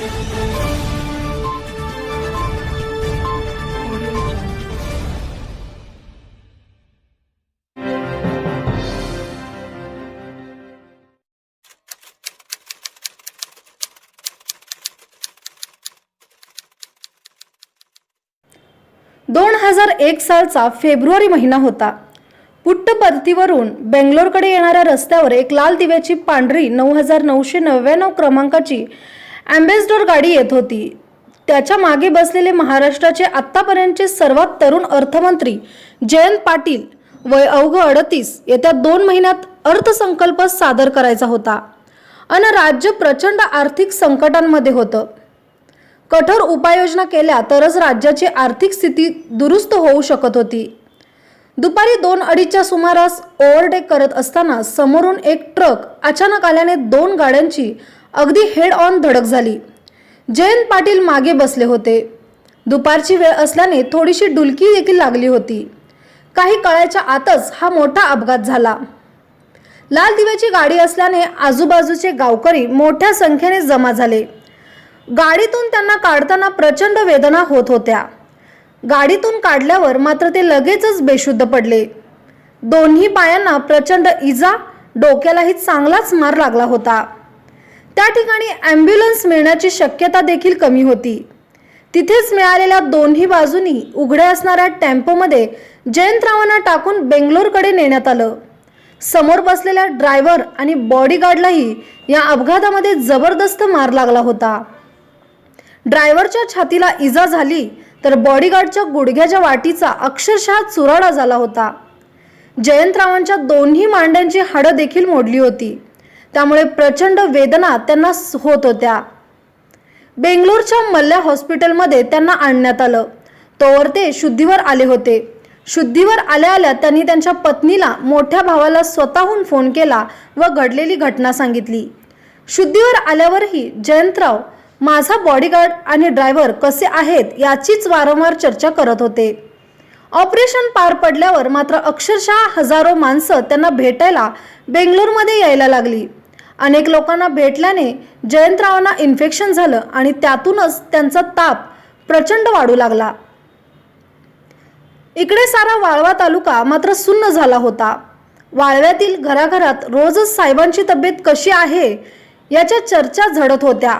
दोन हजार एक सालचा फेब्रुवारी महिना होता. पुट्टपर्तीवरून बेंगलोरकडे येणाऱ्या रस्त्यावर एक लाल दिव्याची पांढरी नऊ हजार नऊशे नव्याण्णव क्रमांकाची अँबेसडर गाडी येत होती. त्याच्यामागे बसलेले महाराष्ट्राचे आत्तापर्यंतचे सर्वात तरुण अर्थमंत्री जयंत पाटील वय अवघ अडतीस येत्या दोन महिन्यात अर्थसंकल्प सादर करायचा होता अन राज्य प्रचंड आर्थिक संकटांमध्ये होतं. कठोर उपाययोजना केल्या तरच राज्याची आर्थिक स्थिती दुरुस्त होऊ शकत होती. दुपारी दोन अडीचच्या सुमारास ओव्हरटेक करत असताना समोरून एक ट्रक अचानक आल्याने दोन गाड्यांची अगदी हेड ऑन धडक झाली. जयंत पाटील मागे बसले होते. दुपारची वेळ असल्याने थोडीशी डुलकी देखील लागली होती. काही काळाच्या आतच हा मोठा अपघात झाला. लाल दिव्याची गाडी असल्याने आजूबाजूचे गावकरी मोठ्या संख्येने जमा झाले. गाडीतून त्यांना काढताना प्रचंड वेदना होत होत्या. गाडीतून काढल्यावर मात्र ते लगेचच बेशुद्ध पडले. दोन्ही पायांना प्रचंड इजा डोक्यालाही चांगलाच मार लागला होता. त्या ठिकाणी ॲम्ब्युलन्स मिळण्याची शक्यता देखील कमी होती. तिथेच मिळालेल्या दोन्ही बाजूनी उघड्या असणाऱ्या टेम्पोमध्ये जयंतरावांना टाकून बेंगलोरकडे नेण्यात आलं. समोर बसलेल्या ड्रायव्हर आणि बॉडीगार्डलाही या अपघातामध्ये जबरदस्त मार लागला होता. ड्रायव्हरच्या छातीला इजा झाली तर बॉडीगार्डच्या गुडघ्याच्या वाटीचा अक्षरशः चुराडा झाला होता. जयंतरावांच्या दोन्ही मांड्यांची हाडं देखील मोडली होती. त्यामुळे प्रचंड वेदना त्यांना होत होत्या. बेंगलोरच्या मल्ल्या हॉस्पिटलमध्ये त्यांना आणण्यात आलं. तोवर ते शुद्धीवर आले होते. शुद्धीवर आल्या आल्या त्यांनी त्यांच्या पत्नीला मोठ्या भावाला स्वतःहून फोन केला व घडलेली घटना सांगितली. शुद्धीवर आल्यावरही जयंतराव माझा बॉडीगार्ड आणि ड्रायव्हर कसे आहेत याचीच वारंवार चर्चा करत होते. ऑपरेशन पार पडल्यावर मात्र अक्षरशः हजारो माणसं त्यांना भेटायला बेंगलोरमध्ये यायला लागली. अनेक लोकांना भेटल्याने जयंतरावांना इन्फेक्शन झालं आणि त्यातूनच त्यांचा ताप प्रचंड वाढू लागला. इकडे सारा वाळवा तालुका मात्र सुन्न झाला होता. वाळव्यातील घराघरात रोजच साहेबांची तब्येत कशी आहे याच्या चर्चा झडत होत्या.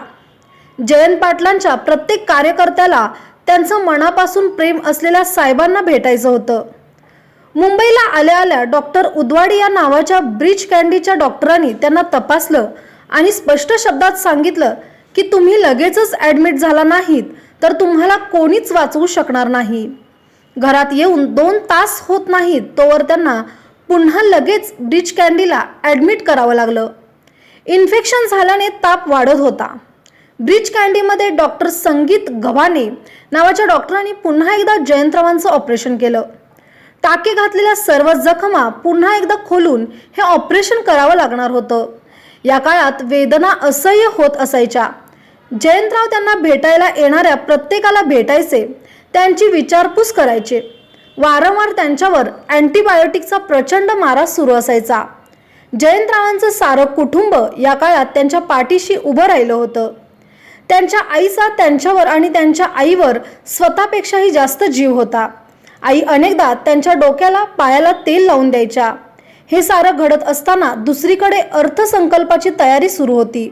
जयंत पाटलांच्या प्रत्येक कार्यकर्त्याला त्यांचं मनापासून प्रेम असलेल्या साहेबांना भेटायचं होतं. मुंबईला आल्या आल्या डॉक्टर उदवाडी या नावाच्या ब्रिज कॅन्डीच्या डॉक्टरांनी त्यांना तपासलं आणि स्पष्ट शब्दात सांगितलं की तुम्ही लगेचच ॲडमिट झाला नाहीत तर तुम्हाला कोणीच वाचवू शकणार नाही. घरात येऊन दोन तास होत नाहीत तोवर त्यांना पुन्हा लगेच ब्रिज कॅन्डीला ॲडमिट करावं लागलं. इन्फेक्शन झाल्याने ताप वाढत होता. ब्रिज कॅन्डीमध्ये डॉक्टर संगीत गव्हाणे नावाच्या डॉक्टरांनी पुन्हा एकदा जयंतरावांचं ऑपरेशन केलं. टाके घातलेल्या सर्व जखमा पुन्हा एकदा खोलून हे ऑपरेशन करावं लागणार होतं. या काळात वेदना असह्य होत असायच्या. जयंतराव त्यांना भेटायला येणाऱ्या प्रत्येकाला भेटायचे त्यांची विचारपूस करायचे. वारंवार त्यांच्यावर अँटीबायोटिकचा प्रचंड मारा सुरू असायचा. जयंतरावांचं सारं कुटुंब या काळात त्यांच्या पाठीशी उभं राहिलं होतं. त्यांच्या आईचा त्यांच्यावर आणि त्यांच्या आईवर स्वतःपेक्षाही जास्त जीव होता. आई अनेकदा त्यांच्या डोक्याला पायाला तेल लावून द्यायच्या. हे सारं घडत असताना दुसरीकडे अर्थसंकल्पाची तयारी सुरू होती.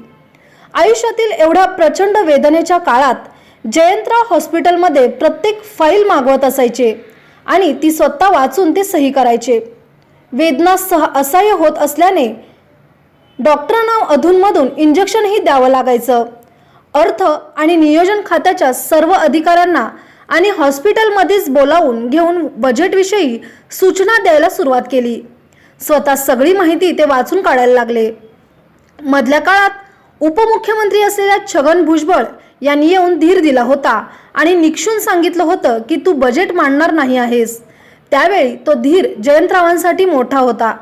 आयुष्यातील एवढ्या प्रचंड वेदनेच्या काळात जयंतराव हॉस्पिटलमध्ये प्रत्येक फाईल मागवत असायचे आणि ती स्वतः वाचून ते सही करायचे. वेदना सह असह्य होत असल्याने डॉक्टरांना अधूनमधून इंजेक्शनही द्यावं लागायचं. अर्थ आणि नियोजन खात्याच्या सर्व अधिकाऱ्यांना आणि हॉस्पिटलमध्येच बोलावून घेऊन बजेटविषयी सूचना द्यायला सुरुवात केली. स्वतः सगळी माहिती ते वाचून काढायला लागले. मधल्या काळात उपमुख्यमंत्री असलेल्या छगन भुजबळ यांनी येऊन धीर दिला होता आणि निक्षून सांगितलं होतं की तू बजेट मांडणार नाही आहेस. त्यावेळी तो धीर जयंतरावांसाठी मोठा होता.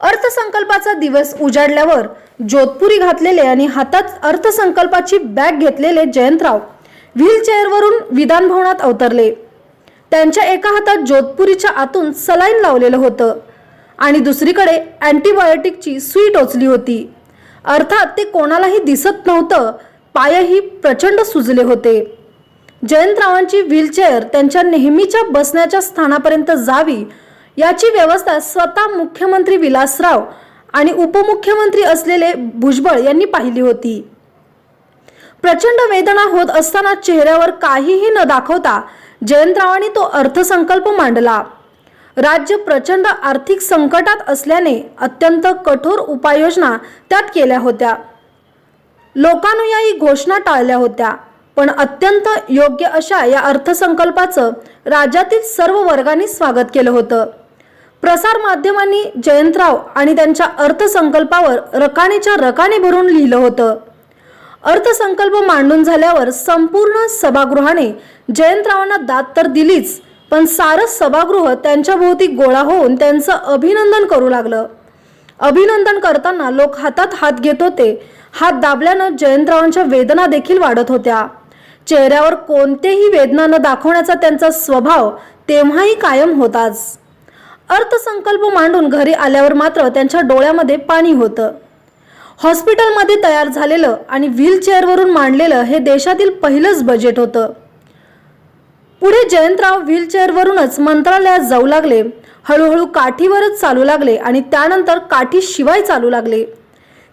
अर्थसंकल्पाचा दिवस उजाडल्यावर जोधपुरी घातलेले आणि हातात अर्थसंकल्पाची बॅग घेतलेले जयंतराव व्हीलचेअरवरून विधान भवनात अवतरले. त्यांच्या एका हातात जोधपुरीच्या आतून सलाईन लावलेलं होतं आणि दुसरीकडे अँटीबायोटिकची सुई टोचली होती. अर्थात ते कोणालाही दिसत नव्हतं पायही प्रचंड सुजले होते. जयंतरावांची व्हीलचेअर त्यांच्या नेहमीच्या बसण्याच्या स्थानापर्यंत जावी याची व्यवस्था स्वतः मुख्यमंत्री विलासराव आणि उपमुख्यमंत्री असलेले भुजबळ यांनी पाहिली होती. प्रचंड वेदना होत असताना चेहऱ्यावर काहीही न दाखवता जयंतरावांनी तो अर्थसंकल्प मांडला. राज्य प्रचंड आर्थिक संकटात असल्याने अत्यंत कठोर उपाययोजना त्यात केल्या होत्या. लोकानुयायी घोषणा टाळल्या होत्या. पण अत्यंत योग्य अशा या अर्थसंकल्पाचं राज्यातील सर्व वर्गांनी स्वागत केलं होतं. प्रसार माध्यमांनी जयंतराव आणि त्यांच्या अर्थसंकल्पावर रकानेच्या रकाने भरून लिहिलं होतं. अर्थसंकल्प मांडून झाल्यावर संपूर्ण सभागृहाने जयंतरावांना दाद तर दिलीच पण सारं सभागृह त्यांच्या भोवती गोळा होऊन त्यांचं अभिनंदन करू लागलं. अभिनंदन करताना लोक हातात हात घेत होते. हात दाबल्यानं जयंतरावांच्या वेदना देखील वाढत होत्या. चेहऱ्यावर कोणतेही वेदना न दाखवण्याचा त्यांचा स्वभाव तेव्हाही कायम होताच. अर्थसंकल्प मांडून घरी आल्यावर मात्र त्यांच्या डोळ्यामध्ये पाणी होतं. हॉस्पिटलमध्ये तयार झालेलं आणि व्हीलचेअरवरून मांडलेलं हे देशातील पहिलंच बजेट होतं. पुढे जयंतराव व्हीलचेअरवरूनच मंत्रालयात जाऊ लागले. हळूहळू काठीवरच चालू लागले आणि त्यानंतर काठीशिवाय चालू लागले.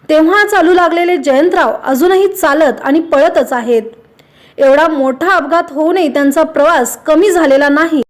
तेव्हा चालू लागलेले जयंतराव अजूनही चालत आणि पळतच आहेत. एवढा मोठा अपघात होऊनही त्यांचा प्रवास कमी झालेला नाही.